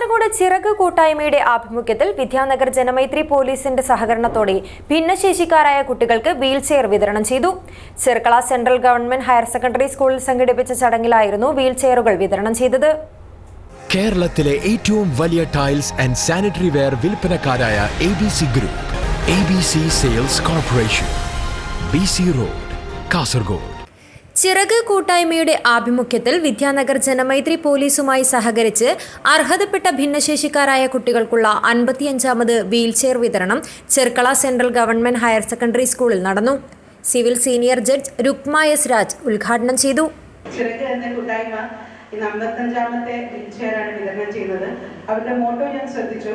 കാസർഗോഡ് ചിറക് കൂട്ടായ്മയുടെ ആഭിമുഖ്യത്തിൽ വിദ്യാനഗർ ജനമൈത്രി പോലീസിന്റെ സഹകരണത്തോടെ ഭിന്നശേഷിക്കാരായ കുട്ടികൾക്ക് വീൽ ചെയർ വിതരണം ചെയ്തു. Cherkala central government higher secondary സ്കൂളിൽ സംഘടിപ്പിച്ച ചടങ്ങിലായിരുന്നു വീൽ ചെയറുകൾ വിതരണം ചെയ്തത്. കേരളത്തിലെ ഏറ്റവും വലിയ tiles and sanitary ware വിൽപ്പനക്കാരായ A B C group A B C sales corporation B C road Kasaragod. Chirak കൂട്ടായ്മയുടെ ആഭിമുഖ്യത്തിൽ വിദ്യാനഗർ ജനമൈത്രി പോലീസുമായി സഹകരിച്ച് അർഹതപ്പെട്ട ഭിന്നശേഷിക്കാരായ കുട്ടികൾക്കുള്ള അൻപത്തിയഞ്ചാമത് വീൽചെയർ വിതരണം Cherkala central government higher secondary സ്കൂളിൽ നടന്നു. Civil senior judge Rukma S Raj ഉദ്ഘാടനം ചെയ്തു. എന്ന കൂട്ടായ്മ വിതരണം ചെയ്യുന്നത്. അവരുടെ ശ്രദ്ധിച്ചു.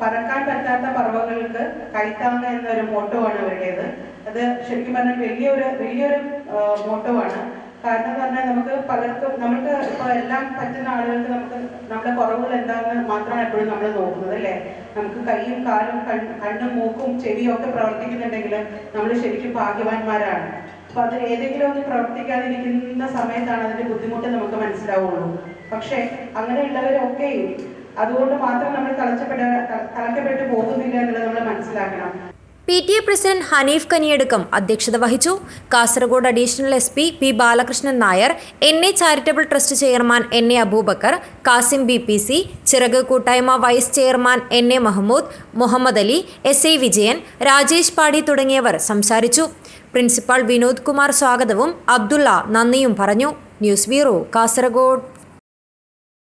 പറക്കാൻ പറ്റാത്ത പർവങ്ങൾക്ക് കൈത്താങ്ങ എന്നൊരു മോട്ടോ ആണ് അവരുടേത്. അത് ശരിക്കും പറഞ്ഞാൽ വലിയൊരു വലിയൊരു മോട്ടോ ആണ് കാരണം എന്ന് പറഞ്ഞാൽ നമുക്ക് പലർക്കും നമുക്ക് ഇപ്പോൾ എല്ലാം പറ്റുന്ന ആളുകൾക്ക് നമുക്ക് നമ്മുടെ കുറവുകൾ എന്താണെന്ന് മാത്രമാണ് എപ്പോഴും നമ്മൾ നോക്കുന്നത് അല്ലേ? നമുക്ക് കൈയും കാലും കണ്ണ് കണ്ണും മൂക്കും ചെവിയും ഒക്കെ പ്രവർത്തിക്കുന്നുണ്ടെങ്കിൽ നമ്മൾ ശരിക്കും ഭാഗ്യവാന്മാരാണ്. അപ്പൊ അത് ഏതെങ്കിലും ഒന്ന് പ്രവർത്തിക്കാതിരിക്കുന്ന സമയത്താണ് അതിന്റെ ബുദ്ധിമുട്ട് നമുക്ക് മനസ്സിലാവുള്ളൂ. പക്ഷെ അങ്ങനെയുള്ളവരൊക്കെയും അതുകൊണ്ട് മാത്രം നമ്മൾ തളച്ചപ്പെട്ട തളക്കപ്പെട്ടു പോകുന്നില്ല എന്നുള്ളത് നമ്മൾ മനസ്സിലാക്കണം. P T A president Haneef Kaniyadakkam അധ്യക്ഷത വഹിച്ചു. Kasaragod additional S P P Balakrishnan Nair N A charitable trust chairman N A Aboobacker Kasim B P C Chirak കൂട്ടായ്മ vice chairman N A Mahmood Muhammad Ali S A Vijayan Rajesh Padi തുടങ്ങിയവർ സംസാരിച്ചു. Principal Vinod Kumar സ്വാഗതവും അബ്ദുള്ള നന്ദിയും പറഞ്ഞു. News bureau Kasaragod.